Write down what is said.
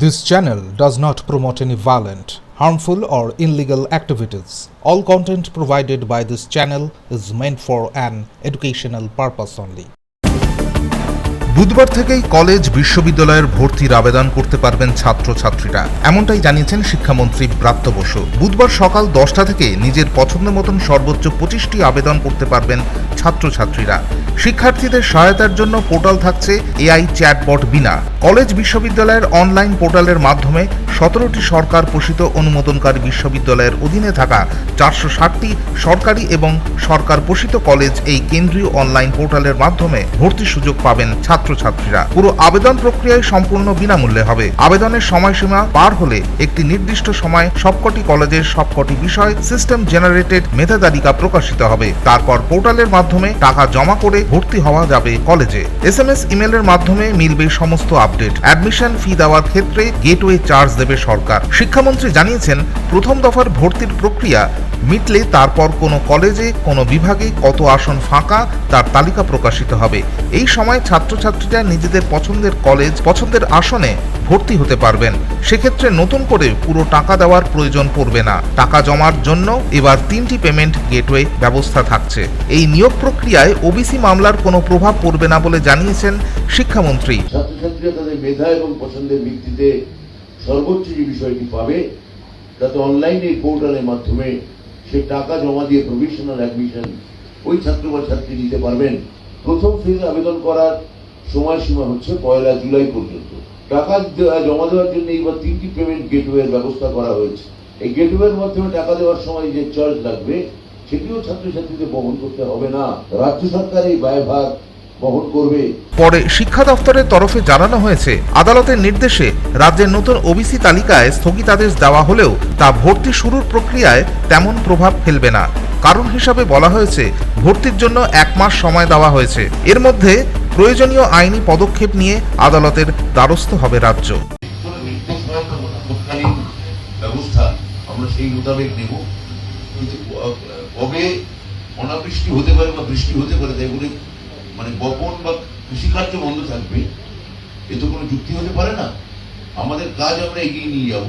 This channel does not promote any violent, harmful, or illegal activities. All content provided by this channel is meant for an educational purpose only. বুধবার থেকেই college বিশ্ববিদ্যালয়ের ভর্তির আবেদন করতে পারবেন ছাত্রছাত্রীরা এমনটাই জানিয়েছেন শিক্ষামন্ত্রী ব্রাত্য বসু বুধবার সকাল দশটা থেকে নিজের পছন্দ মতন সর্বোচ্চ পঁচিশটি আবেদন করতে পারবেন ছাত্রছাত্রীরা শিক্ষার্থীদের সহায়তার জন্য পোর্টাল থাকছে এআই চ্যাটবট বিনা। কলেজ বিশ্ববিদ্যালয়ের অনলাইন পোর্টালের মাধ্যমে সতেরোটি সরকার পোষিত অনুমোদনকারী বিশ্ববিদ্যালয়ের অধীনে থাকা চারশো ষাটটি সরকারি এবং সরকার পোষিত কলেজ এই কেন্দ্রীয় অনলাইন পোর্টালের মাধ্যমে ভর্তির সুযোগ পাবেন ছাত্রছাত্রীরা। পুরো আবেদন প্রক্রিয়ায় সম্পূর্ণ বিনামূল্যে হবে। আবেদনের সময়সীমা পার হলে একটি নির্দিষ্ট সময় সবকটি কলেজের সবকটি বিষয় সিস্টেম জেনারেটেড মেধা তালিকা প্রকাশিত হবে। তারপর পোর্টালের মাধ্যমে টাকা জমা করে ভর্তি হওয়া যাবে কলেজে। এস এম এস ইমেলের মাধ্যমে মিলবে সমস্ত আপডেট। অ্যাডমিশন ফি দেওয়ার ক্ষেত্রে গেটওয়ে চার্জ দেবে সরকার। শিক্ষামন্ত্রী জানিয়েছেন, প্রথম দফার ভর্তির প্রক্রিয়া মিটলে তারপর কোনো কলেজে, কোনো বিভাগে কত আসন ফাঁকা তার তালিকা প্রকাশিত হবে। এই সময় ছাত্রছাত্রীরা নিজেদের পছন্দের কলেজ, পছন্দের আসনে ভর্তি হতে পারবেন। সেক্ষেত্রে নতুন করে পুরো টাকা দেওয়ার প্রয়োজন পড়বে না। টাকা জমার জন্য এবার তিনটি পেমেন্ট গেটওয়ে ব্যবস্থা থাকছে। এই নিয়োগ প্রক্রিয়ায় ওবিসি মামলার কোনো প্রভাব পড়বে না বলে জানিয়েছেন শিক্ষামন্ত্রী। ছাত্রছাত্রীরা তাদের মেধা এবং পছন্দের ভিত্তিতে সর্বোচ্চ যে বিষয়টি পাবে, তাতে অনলাইনে পোর্টালের মাধ্যমে সে টাকা জমা দিয়ে প্রভিশনাল অ্যাডমিশন ওই ছাত্র বা ছাত্রী দিতে পারবেন। প্রথম ফেজ আবেদন করার সময়সীমা হচ্ছে পয়লা জুলাই পর্যন্ত। টাকা জমা দেওয়ার জন্য এইবার তিনটি পেমেন্ট গেটওয়ের ব্যবস্থা করা হয়েছে। এই গেটওয়ের মাধ্যমে টাকা দেওয়ার সময় যে চার্জ লাগবে, সেটিও ছাত্রছাত্রীদের বহন করতে হবে না। রাজ্য সরকার এই ব্যয়ভার বহন করবে। পরে শিক্ষা দফতরের তরফে জানানো হয়েছে আদালতের নির্দেশে রাজ্যের নতুন ওবিসি তালিকায় স্থগিতাদেশ দেওয়া হলেও তা ভর্তি শুরুর প্রক্রিয়ায় তেমন প্রভাব ফেলবে না। কারণ হিসাবে বলা হয়েছে ভর্তির জন্য এক মাস সময় দেওয়া হয়েছে। এর মধ্যে প্রয়োজনীয় আইনি পদক্ষেপ নিয়ে আদালতের দ্বারস্থ হবে রাজ্য। কোনো নির্দেশ না তৎকালীন ব্যবস্থা আমরা সেই মোতাবেক নেব। কিন্তু কবে অনাবৃষ্টি হতে পারে বা বৃষ্টি হতে পারে তাই বলে মানে বপন বা কৃষিকার্য বন্ধ থাকবে এ তো কোনো যুক্তি হতে পারে না। আমাদের কাজ আমরা এগিয়ে নিয়ে যাব।